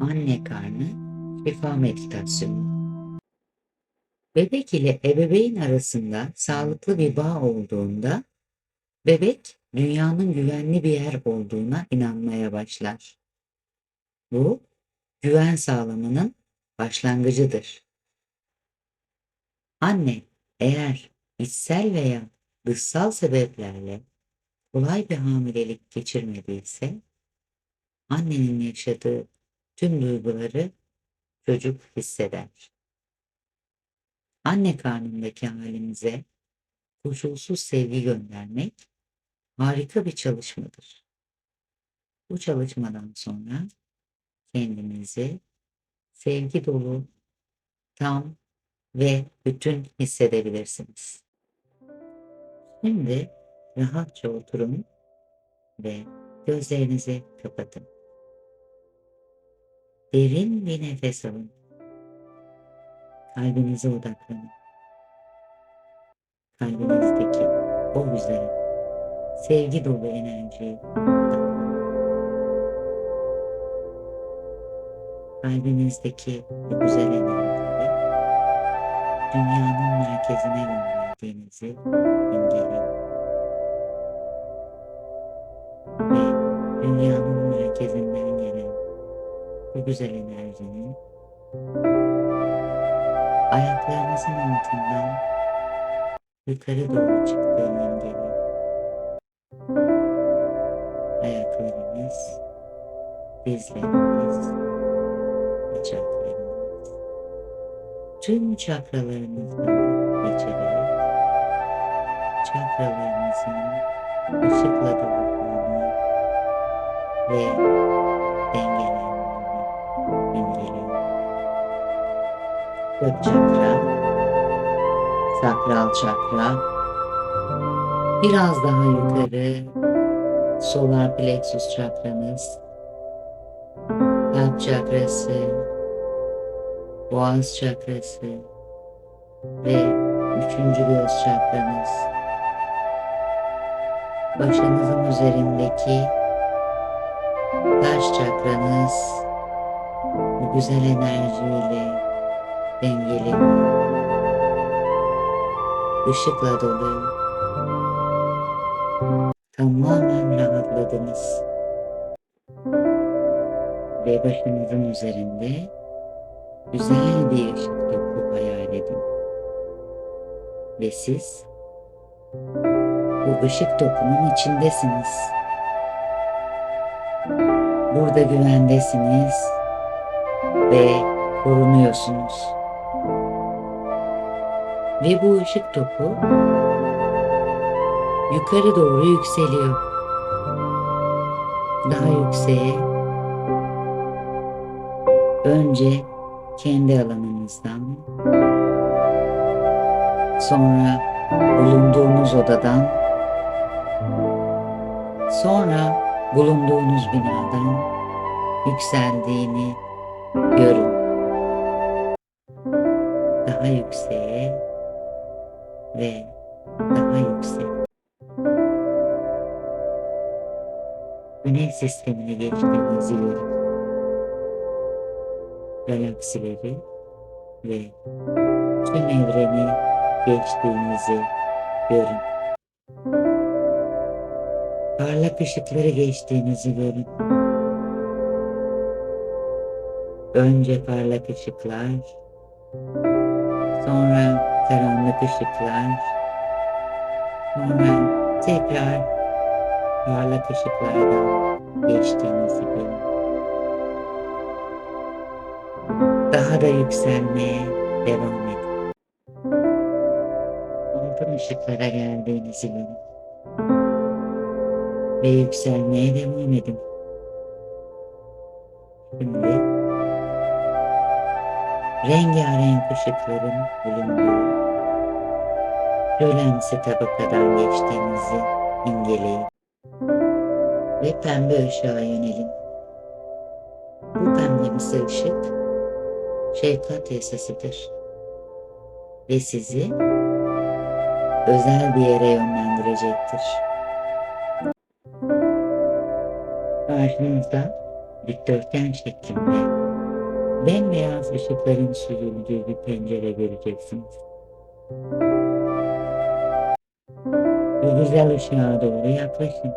Anne karnı şifa meditasyonu. Bebek ile ebeveyn arasında sağlıklı bir bağ olduğunda bebek dünyanın güvenli bir yer olduğuna inanmaya başlar. Bu güven sağlamanın başlangıcıdır. Anne eğer içsel veya dışsal sebeplerle kolay bir hamilelik geçirmediyse annenin yaşadığı tüm duyguları çocuk hisseder. Anne karnındaki halimize koşulsuz sevgi göndermek harika bir çalışmadır. Bu çalışmadan sonra kendinizi sevgi dolu, tam ve bütün hissedebilirsiniz. Şimdi rahatça oturun ve gözlerinizi kapatın. Derin bir nefes alın. Kalbinize odaklanın. Kalbinizdeki o güzel, sevgi dolu enerjiyi odaklanın. Kalbinizdeki bu güzel enerjiyi dünyanın merkezine gönderdiğinizi imgeleyin. Ve dünyanın merkezinden bu güzel enerjinin ayaklarınızın altından yukarı doğru çıktığını imgeleyin. Ayaklarınız, dizleriniz, bacaklarınız, tüm çakralarınızdan geçerek çakralarınızın ışıkla dolduğunu ve imgeleyin. Kök çakra, sakral çakra, biraz daha yukarı solar plexus çakranız, kalp çakrası, boğaz çakrası ve üçüncü göz çakranız. Başınızın üzerindeki taş çakranız güzel enerjiyle dengeli, ışıkla dolu, tamamen rahatladınız. Ve başınızın üzerinde güzel bir ışık topu hayal edin. Ve siz bu ışık topunun içindesiniz. Burada güvendesiniz ve korunuyorsunuz. Ve bu ışık topu yukarı doğru yükseliyor. Daha yükseğe önce kendi alanınızdan sonra bulunduğunuz odadan sonra bulunduğunuz binadan yükseldiğini görün. Daha yükseğe ve daha yüksek. Güneş sistemini geçtiğinizi görün. Galaksileri ve tüm evreni geçtiğinizi görün. Parlak ışıkları geçtiğinizi görün. Önce parlak ışıklar, sonra karanlık ışıklar, sonra tekrar parlak ışıklardan geçtiğinizi görün. Daha da yükselmeye devam edin. Altın ışıklara geldiğinizi görün. Ve yükselmeye devam edin. Şimdi rengarenk ışıkların bulunduğu şölensi tabakadan geçtiğinizi imgeleyin ve pembe ışığa yönelin. Bu pembemsi ışık şefkat yasasıdır ve sizi özel bir yere yönlendirecektir. Karşınızda dikdörtgen şeklinde bembeyaz ışıkların süzüldüğü bir pencere göreceksiniz. Bu güzel ışığa doğru yaklaşın.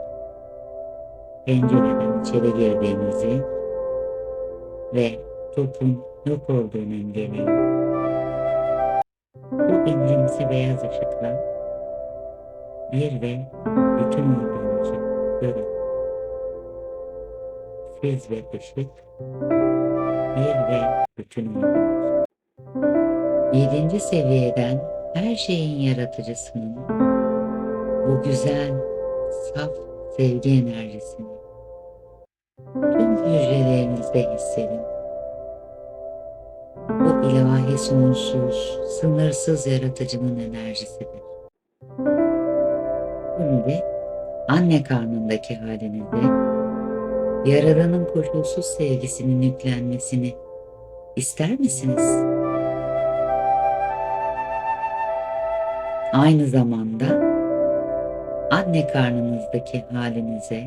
Pencereden içeri girdiğinizi ve topun yok olduğunu imgeleyin. Bu incimsi beyaz ışıkla bir ve bütün olduğunuzu görün. Siz ve ışık bir ve bütün olduğunuz. Yedinci seviyeden her şeyin yaratıcısının bu güzel, saf sevgi enerjisini tüm hücrelerinizde hissedin. Bu ilahi sonsuz, sınırsız yaratıcının enerjisidir. Şimdi anne karnındaki halinizde Yaradan'ın koşulsuz sevgisinin yüklenmesini ister misiniz? Aynı zamanda anne karnınızdaki halinize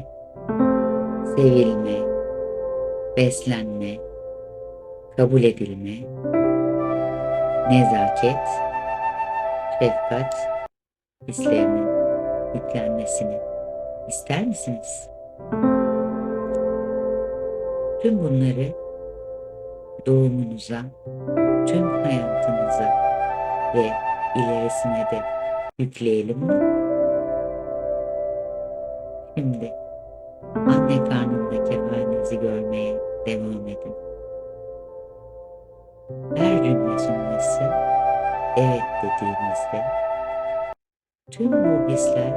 sevilme, beslenme, kabul edilme, nezaket, şefkat hislerinin yüklenmesini ister misiniz? Tüm bunları doğumunuza, tüm hayatınıza ve ilerisine de yükleyelim mi? Şimdi anne karnındaki halinizi görmeye devam edin. Her cümle sonrası evet dediğinizde tüm bu hisler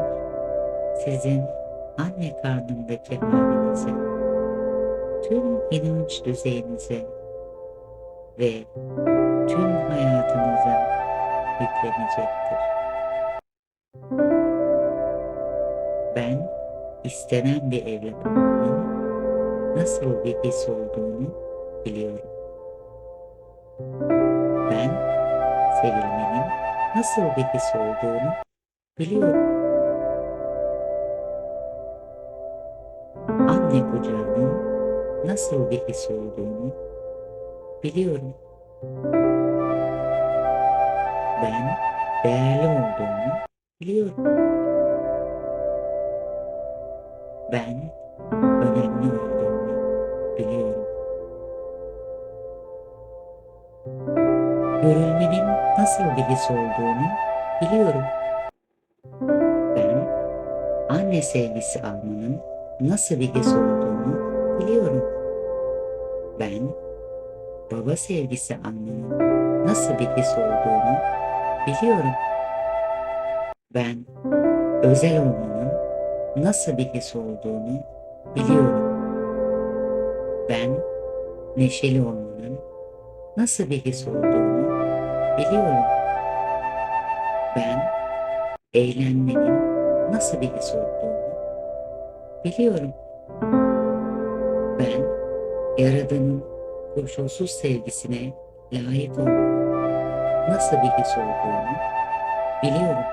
sizin anne karnındaki halinize, tüm inanç düzeyinize ve tüm hayatınıza yüklenecektir. Ben istenen bir evlat olmanın nasıl bir his olduğunu biliyorum. Ben sevilmenin nasıl bir his olduğunu biliyorum. Anne kucağının nasıl bir his olduğunu biliyorum. Ben değerli olduğumu biliyorum. Ben önemli olduğumu biliyorum. Görülmenin nasıl bir his olduğunu biliyorum. Ben anne sevgisi almanın nasıl bir his olduğunu biliyorum. Ben baba sevgisi almanın nasıl bir his olduğunu biliyorum. Ben özel olmanın nasıl bir his olduğunu biliyorum. Ben neşeli olmanın nasıl bir his olduğunu biliyorum. Ben eğlenmenin nasıl bir his olduğunu biliyorum. Ben Yaradan'ın koşulsuz sevgisine layık olmanın nasıl bir his olduğunu biliyorum.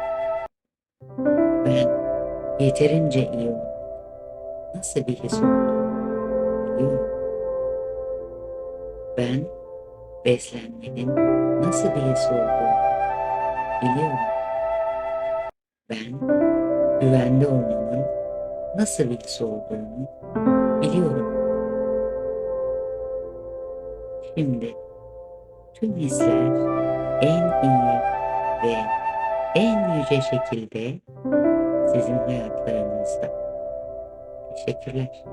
Ben yeterince iyi olmanın nasıl bir his olduğunu biliyorum. Ben beslenmenin nasıl bir his olduğunu biliyorum. Ben güvende olmanın nasıl bir his olduğunu biliyorum. Şimdi tüm hisler en iyi ve en yüce şekilde sizin hayatlarınızda. Teşekkürler.